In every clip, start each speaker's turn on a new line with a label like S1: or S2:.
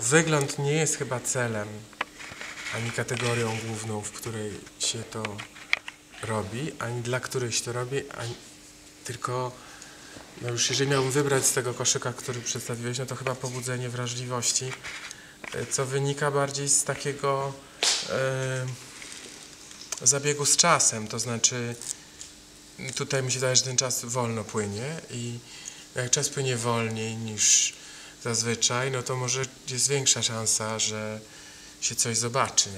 S1: wygląd nie jest chyba celem, ani kategorią główną, w której się to robi, ani dla której się to robi, ani, tylko no już jeżeli miałbym wybrać z tego koszyka, który przedstawiłeś, no to chyba pobudzenie wrażliwości, e, co wynika bardziej z takiego e, zabiegu z czasem, to znaczy tutaj mi się wydaje, że ten czas wolno płynie i jak czas płynie wolniej niż zazwyczaj, no to może jest większa szansa, że się coś zobaczy.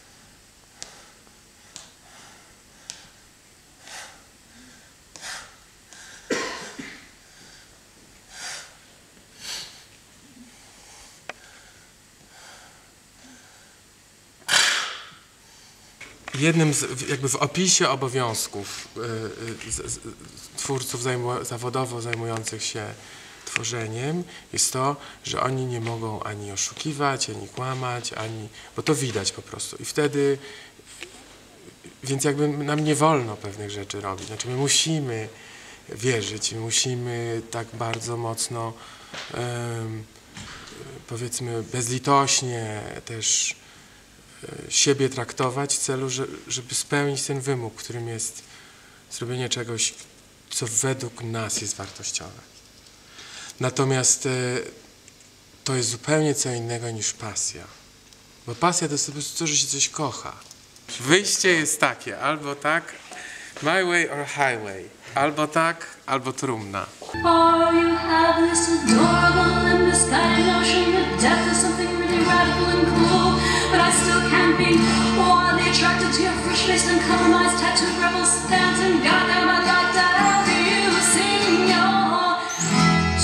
S1: Jednym z, jakby w opisie obowiązków y, y, z, z, twórców zajmu, zawodowo zajmujących się tworzeniem jest to, że oni nie mogą ani oszukiwać, ani kłamać, ani, bo to widać po prostu. I wtedy, więc jakby nam nie wolno pewnych rzeczy robić. Znaczy my musimy wierzyć, my musimy tak bardzo mocno em, powiedzmy bezlitośnie też e, siebie traktować w celu, że, żeby spełnić ten wymóg, którym jest zrobienie czegoś, co według nas jest wartościowe. Natomiast e, to jest zupełnie co innego niż pasja. Bo pasja to jest po prostu to, że się coś kocha. Wyjście jest takie, albo tak, my way or highway. Albo tak, albo trumna.
S2: You have this